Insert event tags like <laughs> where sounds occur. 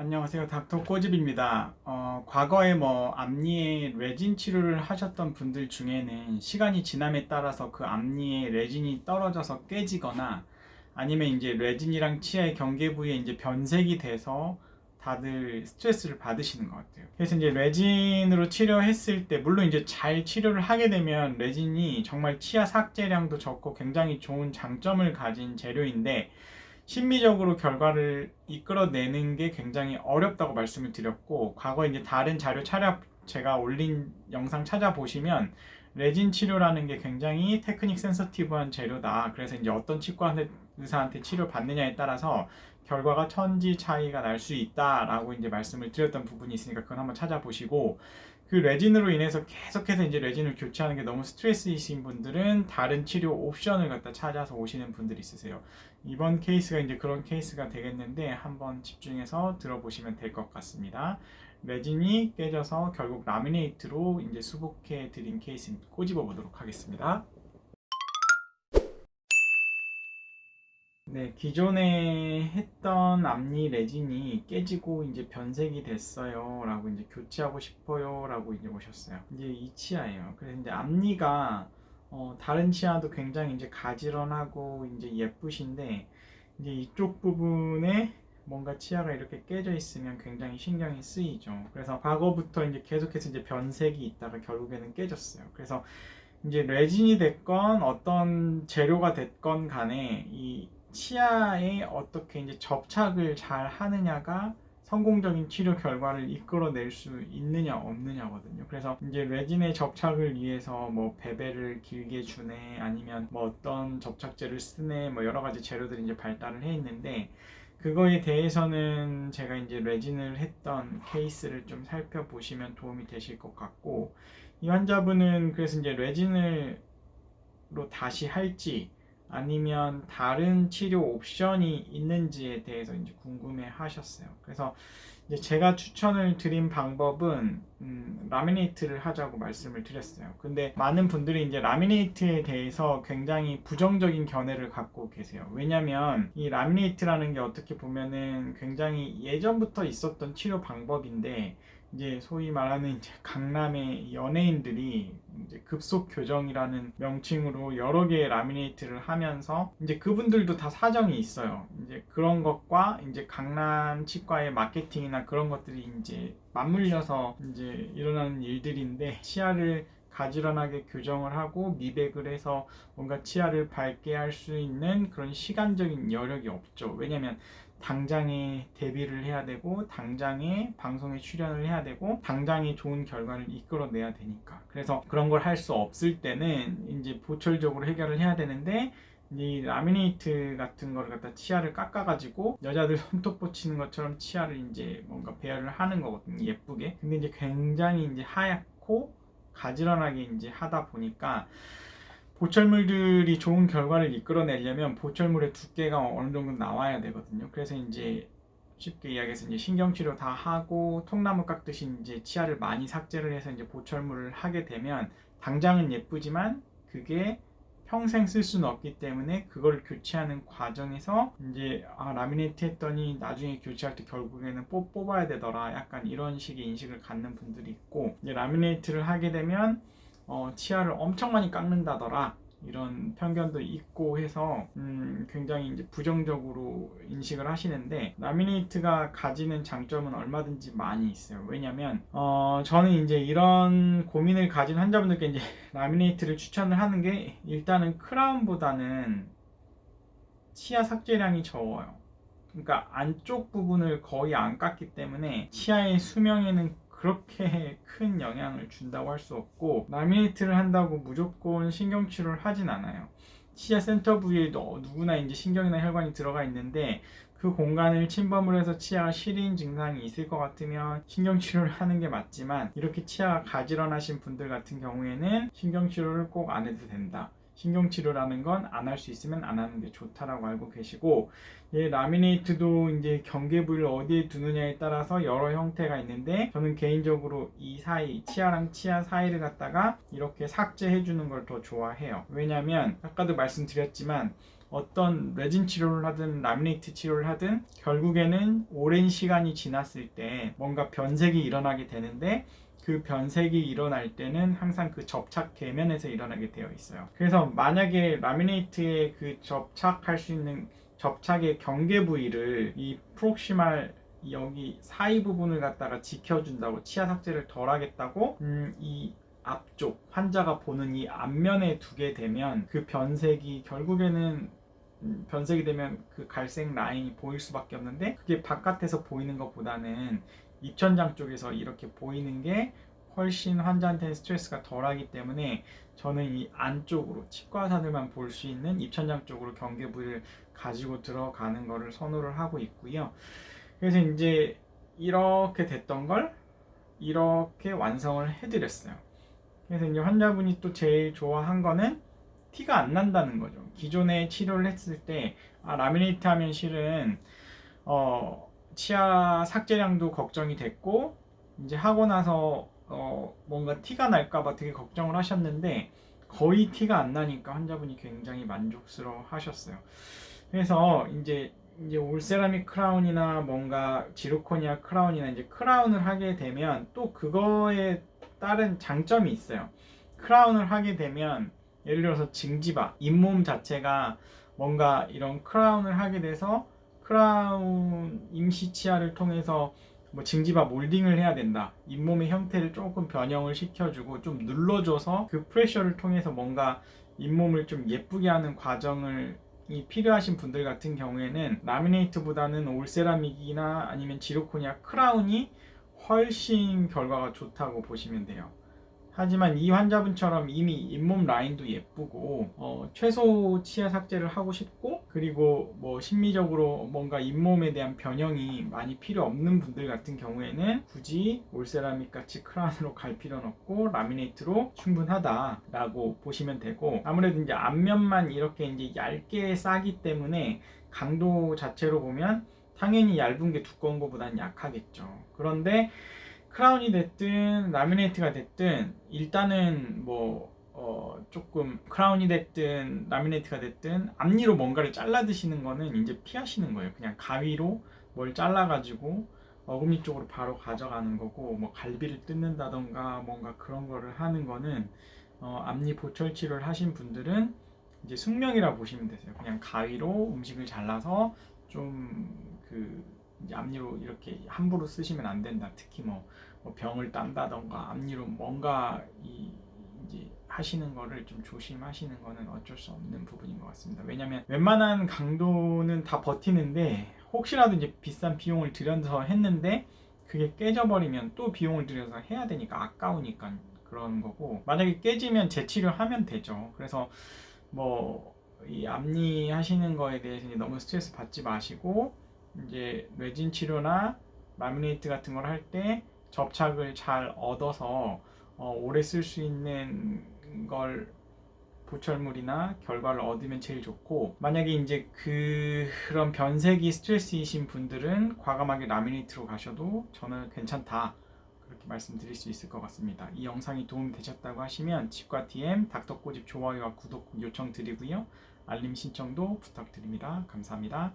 안녕하세요. 닥터 꼬집입니다. 어, 과거에 뭐 앞니에 레진 치료를 하셨던 분들 중에는 시간이 지남에 따라서 그 앞니에 레진이 떨어져서 깨지거나 아니면 이제 레진이랑 치아의 경계 부위에 이제 변색이 돼서 다들 스트레스를 받으시는 것 같아요. 그래서 이제 레진으로 치료했을 때 물론 이제 잘 치료를 하게 되면 레진이 정말 치아 삭제량도 적고 굉장히 좋은 장점을 가진 재료인데 심미적으로 결과를 이끌어내는 게 굉장히 어렵다고 말씀을 드렸고 과거 이제 다른 자료 차려 제가 올린 영상 찾아보시면 레진 치료라는 게 굉장히 테크닉 센서티브한 재료다. 그래서 이제 어떤 치과 의사한테 치료 받느냐에 따라서 결과가 천지 차이가 날 수 있다라고 이제 말씀을 드렸던 부분이 있으니까 그건 한번 찾아보시고 그 레진으로 인해서 계속해서 이제 레진을 교체하는 게 너무 스트레스이신 분들은 다른 치료 옵션을 갖다 찾아서 오시는 분들이 있으세요. 이번 케이스가 이제 그런 케이스가 되겠는데 한번 집중해서 들어보시면 될 것 같습니다. 레진이 깨져서 결국 라미네이트로 이제 수복해 드린 케이스 꼬집어 보도록 하겠습니다. 네, 기존에 했던 앞니 레진이 깨지고 이제 변색이 됐어요. 라고 이제 교체하고 싶어요. 라고 이제 오셨어요. 이제 이 치아예요. 그래서 이제 앞니가 어, 다른 치아도 굉장히 이제 가지런하고 이제 예쁘신데 이제 이쪽 부분에 뭔가 치아가 이렇게 깨져 있으면 굉장히 신경이 쓰이죠. 그래서 과거부터 이제 계속해서 이제 변색이 있다가 결국에는 깨졌어요. 그래서 이제 레진이 됐건 어떤 재료가 됐건 간에 이 치아에 어떻게 이제 접착을 잘 하느냐가 성공적인 치료 결과를 이끌어낼 수 있느냐 없느냐거든요. 그래서 이제 레진의 접착을 위해서 뭐 베벨을 길게 주네 아니면 뭐 어떤 접착제를 쓰네 뭐 여러 가지 재료들이 이제 발달을 해 있는데 그거에 대해서는 제가 이제 레진을 했던 케이스를 좀 살펴보시면 도움이 되실 것 같고 이 환자분은 그래서 이제 레진을로 다시 할지 아니면 다른 치료 옵션이 있는지에 대해서 이제 궁금해 하셨어요. 그래서 이제 제가 추천을 드린 방법은 음, 라미네이트를 하자고 말씀을 드렸어요. 근데 많은 분들이 이제 라미네이트에 대해서 굉장히 부정적인 견해를 갖고 계세요. 왜냐면 이 라미네이트라는 게 어떻게 보면은 굉장히 예전부터 있었던 치료 방법인데 이제 소위 말하는 이제 강남의 연예인들이 이제 급속 교정이라는 명칭으로 여러 개의 라미네이트를 하면서 이제 그분들도 다 사정이 있어요. 이제 그런 것과 이제 강남 치과의 마케팅이나 그런 것들이 이제 맞물려서 이제 일어나는 일들인데 치아를 가지런하게 교정을 하고 미백을 해서 뭔가 치아를 밝게 할 수 있는 그런 시간적인 여력이 없죠. 왜냐면 당장에 데뷔를 해야 되고 당장에 방송에 출연을 해야 되고 당장에 좋은 결과를 이끌어내야 되니까. 그래서 그런 걸 할 수 없을 때는 이제 보철적으로 해결을 해야 되는데 이 라미네이트 같은 거를 갖다 치아를 깎아가지고 여자들 <laughs> 손톱 붙이는 것처럼 치아를 이제 뭔가 배열을 하는 거거든요 예쁘게. 근데 이제 굉장히 이제 하얗고 가지런하게 이제 하다 보니까 보철물들이 좋은 결과를 이끌어내려면 보철물의 두께가 어느 정도 나와야 되거든요. 그래서 이제 쉽게 이야기해서 이제 신경치료 다 하고 통나무 깎듯이 이제 치아를 많이 삭제를 해서 이제 보철물을 하게 되면 당장은 예쁘지만 그게 평생 쓸 수는 없기 때문에 그걸 교체하는 과정에서 이제 아 라미네이트 했더니 나중에 교체할 때 결국에는 뽑, 뽑아야 되더라 약간 이런 식의 인식을 갖는 분들이 있고 이제 라미네이트를 하게 되면 어, 치아를 엄청 많이 깎는다더라 이런 편견도 있고 해서 음, 굉장히 이제 부정적으로 인식을 하시는데 라미네이트가 가지는 장점은 얼마든지 많이 있어요. 왜냐면 어, 저는 이제 이런 고민을 가진 환자분들께 이제 <laughs> 라미네이트를 추천을 하는 게 일단은 크라운보다는 치아 삭제량이 적어요. 그러니까 안쪽 부분을 거의 안 깎기 때문에 치아의 수명에는 그렇게 <laughs> 큰 영향을 준다고 할 수 없고 라미네이트를 한다고 무조건 신경치료를 하진 않아요. 치아 센터 부위에 누구나 이제 신경이나 혈관이 들어가 있는데 그 공간을 침범을 해서 치아가 시린 증상이 있을 것 같으면 신경치료를 하는 게 맞지만 이렇게 치아가 가지런하신 분들 같은 경우에는 신경치료를 꼭 안 해도 된다. 신경치료라는 건 안 할 수 있으면 안 하는 게 좋다라고 알고 계시고 예, 라미네이트도 이제 경계 부위를 어디에 두느냐에 따라서 여러 형태가 있는데 저는 개인적으로 이 사이 치아랑 치아 사이를 갖다가 이렇게 삭제해 주는 걸 더 좋아해요. 왜냐면 아까도 말씀드렸지만 어떤 레진 치료를 하든 라미네이트 치료를 하든 결국에는 오랜 시간이 지났을 때 뭔가 변색이 일어나게 되는데 그 변색이 일어날 때는 항상 그 접착 계면에서 일어나게 되어 있어요. 그래서 만약에 라미네이트에 그 접착할 수 있는 접착의 경계 부위를 이 프록시말 여기 사이 부분을 갖다가 지켜준다고 치아 삭제를 덜 하겠다고 음, 이 앞쪽 환자가 보는 이 앞면에 두게 되면 그 변색이 결국에는 음, 변색이 되면 그 갈색 라인이 보일 수밖에 없는데 그게 바깥에서 보이는 것보다는 입천장 쪽에서 이렇게 보이는 게 훨씬 환자한테는 스트레스가 덜하기 때문에 저는 이 안쪽으로 치과사들만 볼 수 있는 입천장 쪽으로 경계 부위를 가지고 들어가는 거를 선호를 하고 있고요. 그래서 이제 이렇게 됐던 걸 이렇게 완성을 해드렸어요. 그래서 이제 환자분이 또 제일 좋아한 거는 티가 안 난다는 거죠. 기존에 치료를 했을 때 아, 라미네이트 하면 실은 어, 치아 삭제량도 걱정이 됐고 이제 하고 나서 어, 뭔가 티가 날까봐 되게 걱정을 하셨는데 거의 티가 안 나니까 환자분이 굉장히 만족스러워 하셨어요. 그래서 이제 이제 올세라믹 크라운이나 뭔가 지르코니아 크라운이나 이제 크라운을 하게 되면 또 그거에 따른 장점이 있어요. 크라운을 하게 되면 예를 들어서 징지바 잇몸 자체가 뭔가 이런 크라운을 하게 돼서 크라운 임시 치아를 통해서 뭐 징지바 몰딩을 해야 된다. 잇몸의 형태를 조금 변형을 시켜주고 좀 눌러줘서 그 프레셔를 통해서 뭔가 잇몸을 좀 예쁘게 하는 과정을 이 필요하신 분들 같은 경우에는 라미네이트보다는 올세라믹이나 아니면 지르코니아 크라운이 훨씬 결과가 좋다고 보시면 돼요. 하지만 이 환자분처럼 이미 잇몸 라인도 예쁘고 어, 최소 치아 삭제를 하고 싶고 그리고 뭐 심미적으로 뭔가 잇몸에 대한 변형이 많이 필요 없는 분들 같은 경우에는 굳이 올세라믹 같이 크라운으로 갈 필요는 없고 라미네이트로 충분하다라고 보시면 되고 아무래도 이제 앞면만 이렇게 이제 얇게 싸기 때문에 강도 자체로 보면 당연히 얇은 게 두꺼운 것보다는 약하겠죠. 그런데 크라운이 됐든 라미네이트가 됐든 일단은 뭐 어, 조금 크라운이 됐든 라미네이트가 됐든 앞니로 뭔가를 잘라 드시는 거는 이제 피하시는 거예요. 그냥 가위로 뭘 잘라 가지고 어금니 쪽으로 바로 가져가는 거고 뭐 갈비를 뜯는다던가 뭔가 그런 거를 하는 거는 어, 앞니 보철 치료를 하신 분들은 이제 숙명이라 보시면 되세요. 그냥 가위로 음식을 잘라서 좀그 앞니로 이렇게 함부로 쓰시면 안 된다. 특히 뭐, 뭐 병을 딴다던가 앞니로 뭔가 이 이제 하시는 거를 좀 조심하시는 거는 어쩔 수 없는 부분인 것 같습니다. 왜냐면 웬만한 강도는 다 버티는데 혹시라도 이제 비싼 비용을 들여서 했는데 그게 깨져버리면 또 비용을 들여서 해야 되니까 아까우니까 그런 거고 만약에 깨지면 재치료하면 되죠. 그래서 뭐 이 앞니 하시는 거에 대해서 너무 스트레스 받지 마시고 이제 뇌진 치료나 라미네이트 같은 걸 할 때 접착을 잘 얻어서 어, 오래 쓸 수 있는 걸 보철물이나 결과를 얻으면 제일 좋고 만약에 이제 그, 그런 변색이 스트레스이신 분들은 과감하게 라미네이트로 가셔도 저는 괜찮다 그렇게 말씀드릴 수 있을 것 같습니다. 이 영상이 도움이 되셨다고 하시면 치과 DM 닥터꼬집 좋아요와 구독 요청 드리고요. 알림 신청도 부탁드립니다. 감사합니다.